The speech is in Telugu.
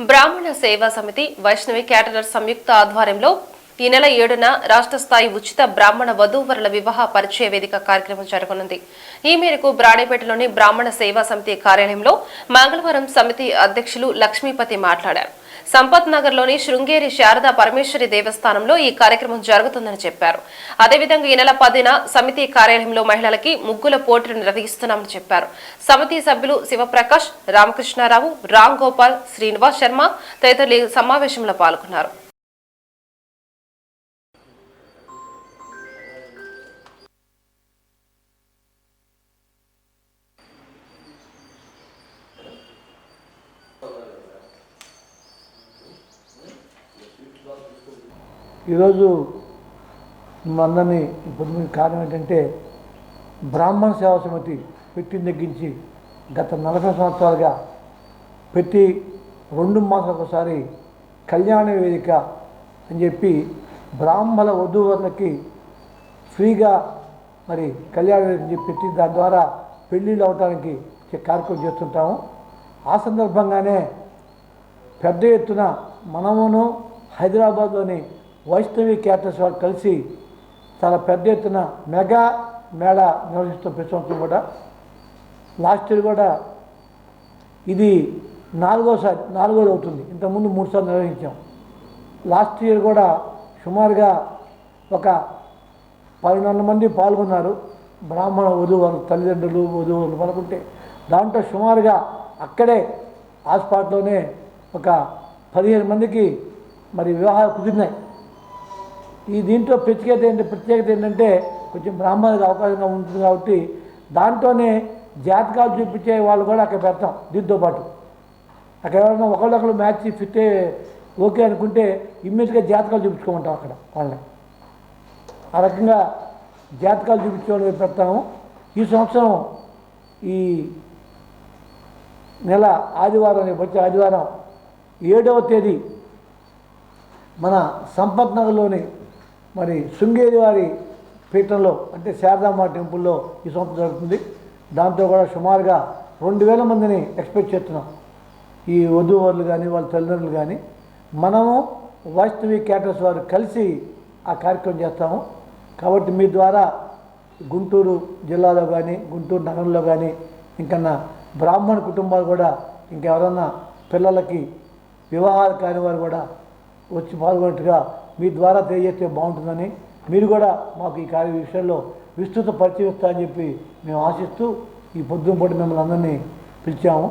బ్రాహ్మణ సేవా సమితి వైష్ణవి క్యాటరర్ సంయుక్త ఆధ్వర్యంలో ఈ నెల ఏడున రాష్ట్ర స్థాయి ఉచిత బ్రాహ్మణ వధూవరుల వివాహ పరిచయ వేదిక కార్యక్రమం జరగనుంది. ఈ మేరకు బ్రాడేపేటలోని బ్రాహ్మణ సేవా సమితి కార్యాలయంలో మంగళవారం సమితి అధ్యక్షులు లక్ష్మీపతి మాట్లాడారు. సంపత్ నగర్లోని శృంగేరి శారదా పరమేశ్వరి దేవస్థానంలో ఈ కార్యక్రమం జరుగుతుందని చెప్పారు. అదేవిధంగా ఈ నెల పదిన సమితి కార్యాలయంలో మహిళలకి ముగ్గుల పోటీలు నిర్వహిస్తున్నామని చెప్పారు. సమితి సభ్యులు శివప్రకాష్ రామకృష్ణారావు రామ్ గోపాల్ శ్రీనివాస్ శర్మ తదితరులు సమావేశంలో పాల్గొన్నారు. ఈరోజు మనందరినీ ఇప్పుడు కారణం ఏంటంటే బ్రాహ్మణ సేవా సమితి పెట్టిన తగ్గించి గత నలభై సంవత్సరాలుగా పెట్టి రెండు మాసాలకు ఒకసారి కళ్యాణ వేదిక అని చెప్పి బ్రాహ్మణ వధువులకి ఫ్రీగా మరి కళ్యాణ వేదిక అని పెట్టి దాని ద్వారా పెళ్ళిళ్ళు అవడానికి కార్యక్రమం చేస్తుంటాము. ఆ సందర్భంగానే పెద్ద ఎత్తున మనమును హైదరాబాద్లోని వైష్ణవి క్యాటర్స్ వారు కలిసి చాలా పెద్ద ఎత్తున మెగా మేళా నిర్వహిస్తాం ప్రతి సంవత్సరం కూడా. లాస్ట్ ఇయర్ కూడా ఇది నాలుగోసారి నాలుగోది అవుతుంది. ఇంతకుముందు మూడుసార్లు నిర్వహించాం. లాస్ట్ ఇయర్ కూడా సుమారుగా ఒక పన్నెండు మంది పాల్గొన్నారు. బ్రాహ్మణ వధువు తల్లిదండ్రులు వధువులు పలుకుంటే దాంట్లో సుమారుగా అక్కడే ఆ స్పాట్లోనే ఒక పదిహేను మందికి మరి వివాహాలు కుదిరినాయి. ఈ దీంట్లో ప్రత్యేకత ఏంటి ప్రత్యేకత ఏంటంటే కొంచెం బ్రాహ్మణులకు అవకాశంగా ఉంటుంది కాబట్టి దాంట్లోనే జాతకాలు చూపించే వాళ్ళు కూడా అక్కడ పెడతాం దీంతో పాటు. అక్కడ ఎవరైనా ఒకళ్ళొకళ్ళు మ్యాచ్ ఫిట్ ఓకే అనుకుంటే ఇమ్మీడియట్గా జాతకాలు చూపించుకోమంటాం అక్కడ వాళ్ళని. ఆ రకంగా జాతకాలు చూపించుకోవడం పెడతాము. ఈ సంవత్సరం ఈ నెల ఆదివారం వచ్చే ఆదివారం ఏడవ తేదీ మన సంపత్ నగర్లోని మరి శృంగేరి వారి పీఠంలో అంటే శారదాంబ టెంపుల్లో ఈ సంవత్సరం జరుగుతుంది. దాంతో కూడా సుమారుగా రెండు వేల మందిని ఎక్స్పెక్ట్ చేస్తున్నాం. ఈ వధూవరులు కానీ వాళ్ళ తల్లిదండ్రులు కానీ మనము వైష్ణవి క్యాటర్స్ వారు కలిసి ఆ కార్యక్రమం చేస్తాము. కాబట్టి మీ ద్వారా గుంటూరు జిల్లాలో కానీ గుంటూరు నగరంలో కానీ ఇంకన్నా బ్రాహ్మణ కుటుంబాలు కూడా ఇంకెవరన్నా పిల్లలకి వివాహాలు కాని వారు కూడా వచ్చి పాల్గొన్నట్టుగా మీ ద్వారా తెలియజేస్తే బాగుంటుందని మీరు కూడా మాకు ఈ కార్య విషయంలో విస్తృత పరిచయం ఇస్తారని చెప్పి మేము ఆశిస్తూ ఈ పొద్దున పూట మిమ్మల్ని అందరినీ పిలిచాము.